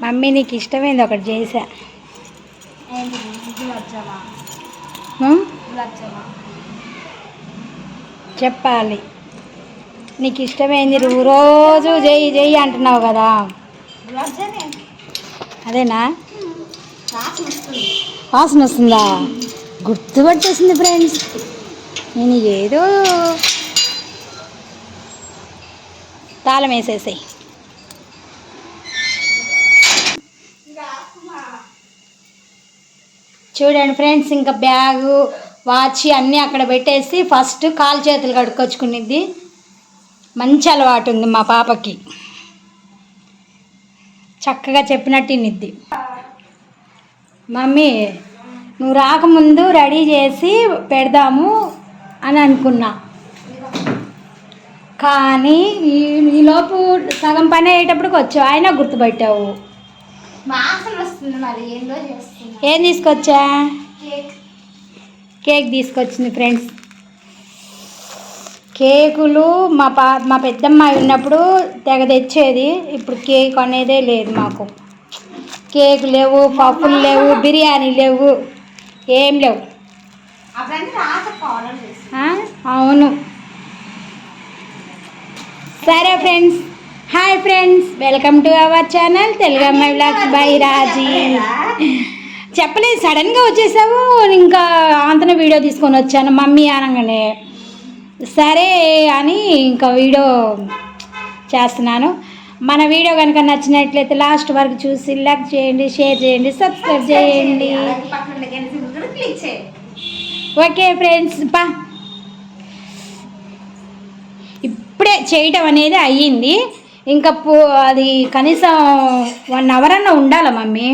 Mummy నీకు ఇష్టమైంది ఒకటి చేసా. చెప్పాలి. నీకు ఇష్టమైంది నువ్వు రోజు చెయ్యి చెయ్యి అంటున్నావు కదా. అదేనా? వాసన వస్తుందా. గుర్తుపట్టేసింది ఫ్రెండ్స్. నేను ఏదో తాళం వేసేసాయి. చూడండి ఫ్రెండ్స్ ఇంకా బ్యాగు వాచ్ అన్నీ అక్కడ పెట్టేసి ఫస్ట్ కాలు చేతులు కడుక్కొచ్చుకునిద్ది. మంచి అలవాటు ఉంది మా పాపకి. చక్కగా చెప్పినట్టు నిద్ది మమ్మీ నువ్వు రాకముందు రెడీ చేసి పెడదాము అని అనుకున్నా. కానీ ఈ ఈలోపు సగం పని అయ్యేటప్పటికి వచ్చావు అయినా గుర్తుపెట్టావు. వాసన వస్తుంది మరి ఏందో చేస్తున్నా? ఏం తీసుకొచ్చా? కేక్. కేక్ తీసుకొచ్చింది ఫ్రెండ్స్. కేకులు మా పా మా పెద్దమ్మాయి ఉన్నప్పుడు తెగ తెచ్చేది ఇప్పుడు కేక్ అనేదే లేదు మాకు. కేక్ లేవు పప్పులు లేవు బిర్యానీ లేవు ఏం లేవు? అవును. సరే friends. Hi friends welcome to our channel Telugu Ammayi vlogs bye రాజీ. చెప్పలేదు సడన్గా వచ్చేసావు ఇంకా అంతనే వీడియో తీసుకొని వచ్చాను మమ్మీ అనగానే. సరే అని ఇంకా వీడియో చేస్తున్నాను. మన వీడియో కనుక నచ్చినట్లయితే లాస్ట్ వరకు చూసి లైక్ చేయండి షేర్ చేయండి సబ్స్క్రైబ్ చేయండి. ఓకే ఫ్రెండ్స్ పా. ఇప్పుడే చేయటం అనేది అయ్యింది. ఇంకా పో అది కనీసం వన్ అవర్ అన్న ఉండాలి మమ్మీ?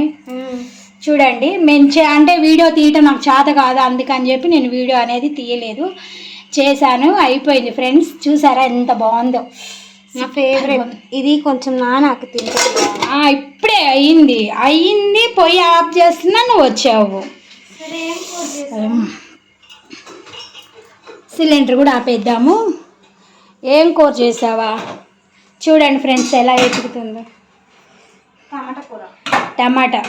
చూడండి మేము చే అంటే వీడియో తీయటం నాకు చేత కాదు అందుకని చెప్పి నేను వీడియో అనేది తీయలేదు. చేశాను అయిపోయింది ఫ్రెండ్స్. చూసారా ఎంత బాగుందో? నా ఫేవరెట్ ఇది కొంచెం నానాక తింటే ఆ, ఇప్పుడే అయ్యింది అయ్యింది పొయ్యి ఆఫ్ చేస్తున్నా నువ్వు వచ్చావు. సిలిండర్ కూడా ఆపేద్దాము. ఏం కూర చేసావా? చూడండి ఫ్రెండ్స్ ఎలా వెతుకుతుందో టమాటా కూర. టమాటా.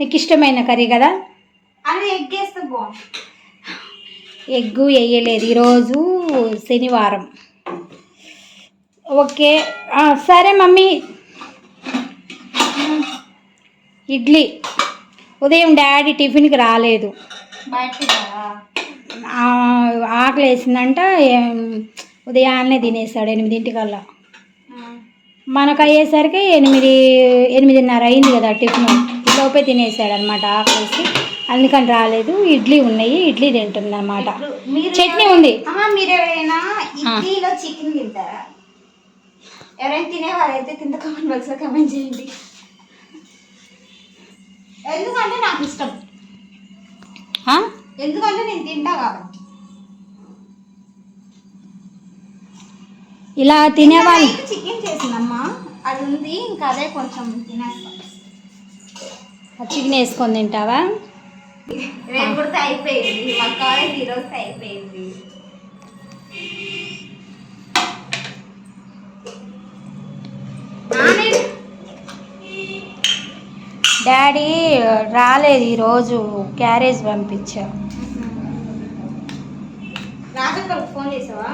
నీకు ఇష్టమైన కర్రీ కదా? అది ఎగ్ వేస్తే బాగుంది ఎగ్గు వేయలేదు. ఈరోజు శనివారం. ఓకే. సరే మమ్మీ. ఇడ్లీ. ఉదయం డాడీ టిఫిన్కి రాలేదు. ఆకలి వేసిందంట ఉదయాన్నే తినేసాడు ఎనిమిదింటికల్లా. మనకు అయ్యేసరికి ఎనిమిది ఎనిమిదిన్నర అయింది కదా టిఫిన్. లోపే తినేసాడు అనమాట ఆకలేసి. అందుకని రాలేదు. ఇడ్లీ ఉన్నాయి. ఇడ్లీ తింటుంది అనమాట చట్నీ ఉంది. చికెన్ తింటారా? ఎవరైనా తినేవారైతే కింద కామెంట్ బాక్స్లో కమెంట్ చేయండి. ఎందుకంటే నాకు ఇష్టం? ఎందుకంటే నేను తింటా కాబట్టి. ఇలా తినేవాళ్ళు. చికెన్ చేసిందమ్మా. అది ఉంది ఇంకా అదే కొంచెం తినేస్తాం. చికెన్ వేసుకొని తింటావా? అయిపోయింది. మా కాలేజ్ ఈ రోజు అయిపోయింది. డాడీ రాలేదు ఈరోజు క్యారేజ్ పంపించా రాజక్కలకు ఫోన్ చేసావా?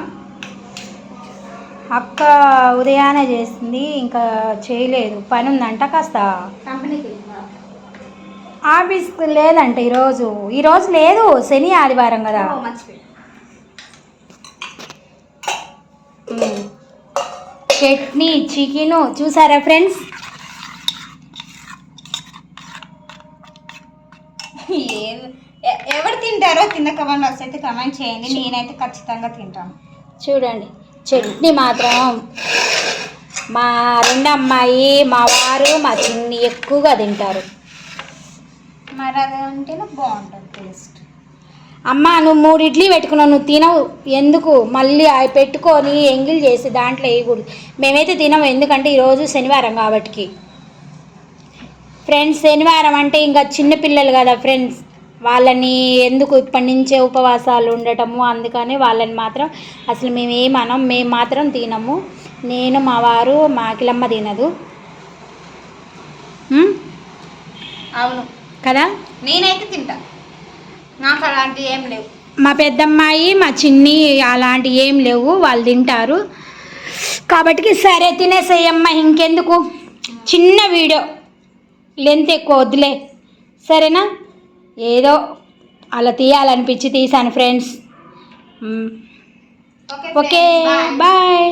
అక్క ఉదయాన్నే చేసింది ఇంకా చేయలేదు. పని ఉందంట కాస్త ఆఫీస్కి లేదంట ఈరోజు. ఈరోజు లేదు శని ఆదివారం కదా. చట్నీ చికెను చూసారా ఫ్రెండ్స్? ఎవరు తింటారో కింద కమెంట్ బాక్స్ అయితే కమెంట్ చేయండి. నేనైతే ఖచ్చితంగా తింటాను. చూడండి. చట్నీ మాత్రం. మా రెండు అమ్మాయి మా వారు మా చిన్ని ఎక్కువగా తింటారు. మరి అది ఉంటేనే బాగుంటుంది టేస్ట్. అమ్మ నువ్వు మూడు ఇడ్లీ పెట్టుకున్నావు నువ్వు తినవు. ఎందుకు? మళ్ళీ అవి పెట్టుకొని ఎంగిల్ చేసి దాంట్లో వేయకూడదు. మేమైతే తినము ఎందుకంటే ఈరోజు శనివారం కాబట్టికి. ఫ్రెండ్స్ శనివారం అంటే ఇంకా చిన్న పిల్లలు కదా ఫ్రెండ్స్. వాళ్ళని ఎందుకు ఇప్పటి నుంచే ఉపవాసాలు ఉండటము అందుకని వాళ్ళని మాత్రం అసలు మేము ఏమనం మేము మాత్రం తినము. నేను మా వారు మా అఖిలమ్మ తినదు. అవును. కదా? నేనైతే తింటా. నాకు అలాంటివి ఏం లేవు. మా పెద్దమ్మాయి మా చిన్ని అలాంటి ఏం లేవు. వాళ్ళు తింటారు. కాబట్టి సరే తినేసేయమ్మ ఇంకెందుకు? చిన్న వీడియో. లెంత్ ఎక్కువ వద్దులే. సరేనా? ఏదో అలా తీయాలనిపించి తీసాను ఫ్రెండ్స్ ఓకే. బాయ్